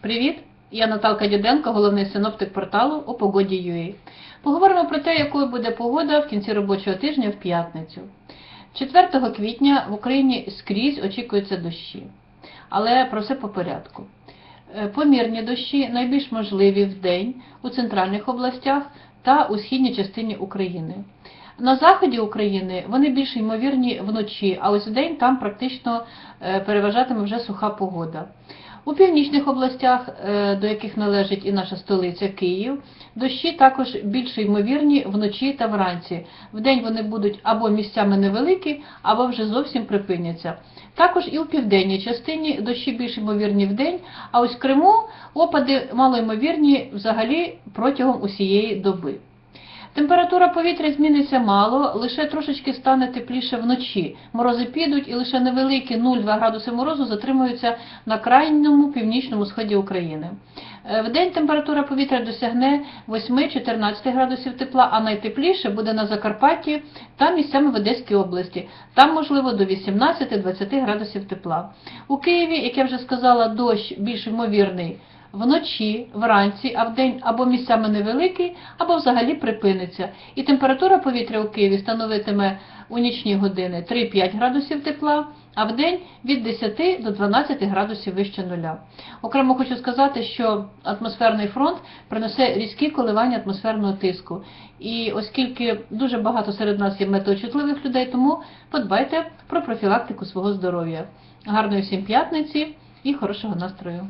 Привіт! Я Наталка Діденко, головний синоптик порталу у погоді.ua. Поговоримо про те, якою буде погода в кінці робочого тижня в п'ятницю. 4 квітня в Україні скрізь очікуються дощі. Але про все по порядку. Е, Помірні дощі найбільш можливі в день у центральних областях та у східній частині України. На заході України вони більш ймовірні вночі, а ось вдень там практично е, переважатиме вже суха погода. У північних областях, е, до яких належить і наша столиця Київ, дощі також більш ймовірні вночі та вранці. Вдень вони будуть або місцями невеликі, або вже зовсім припиняться. Також і у південній частині дощі більш ймовірні вдень, а ось в Криму опади малоймовірні взагалі протягом усієї доби. Температура повітря зміниться мало, лише трошечки стане тепліше вночі. Морози підуть і лише невеликі 0,2 градуси морозу затримуються на крайньому північному сході України. Е, Вдень температура повітря досягне 8-14 градусів тепла, а найтепліше буде на Закарпатті та місцями в Одеській області. Там, можливо, до 18-20 градусів тепла. У Києві, як я вже сказала, дощ більш ймовірний вночі, вранці, а вдень або місцями невеликий, або взагалі припиниться. І температура повітря у Києві становитиме у нічні години 3-5 градусів тепла, а вдень від 10 до 12 градусів вище нуля. Окремо хочу сказати, що атмосферний фронт принесе різкі коливання атмосферного тиску. І оскільки дуже багато серед нас є метеочутливих людей, тому подбайте про профілактику свого здоров'я. Гарної всім п'ятниці і хорошого настрою!